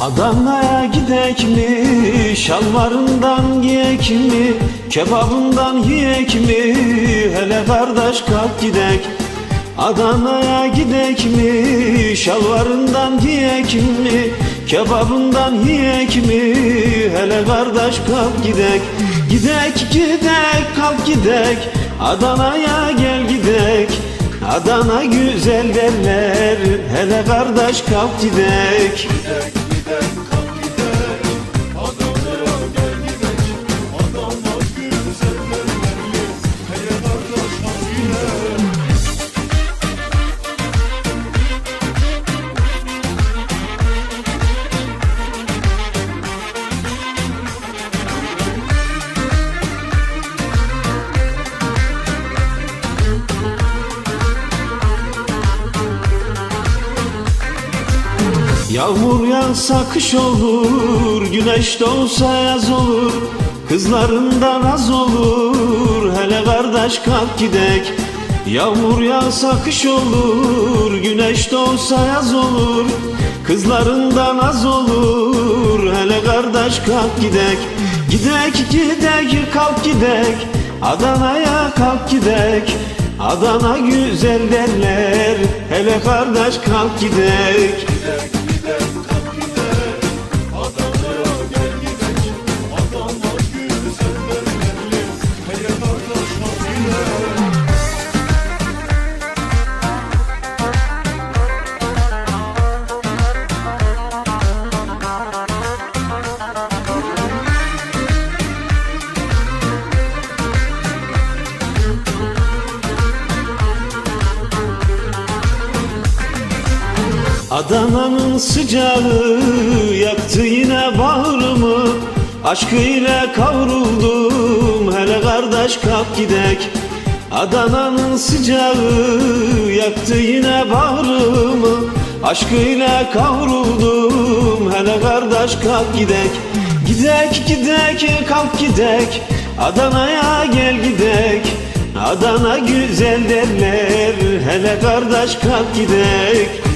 Adana'ya gidek mi? Şalvarından giyek mi? Kebabından yiyek mi? Hele kardeş kalk gidek Adana'ya gidek mi? Şalvarından giyek mi? Kebabından yiyek mi? Hele kardeş kalk gidek Gidek gidek kalk gidek Adana'ya gel gidek Adana güzel derler Hele kardeş kalk gidek the Yağmur yağsa kış olur, güneş doğsa yaz olur. Kızlarından az olur, hele kardeş kalk gidek. Yağmur yağsa kış olur, güneş doğsa yaz olur. Kızlarından az olur, hele kardeş kalk gidek. Gidek gidek kalk gidek, Adana'ya kalk gidek. Adana güzel derler, hele kardeş kalk gidek Adana'nın sıcağı yaktı yine bağrımı Aşkıyla kavruldum hele kardeş kalk gidek. Adana'nın sıcağı yaktı yine bağrımı Aşkıyla kavruldum hele kardeş kalk gidek. Gidek gidek kalk gidek. Adana'ya gel gidek. Adana güzel derler hele kardeş kalk gidek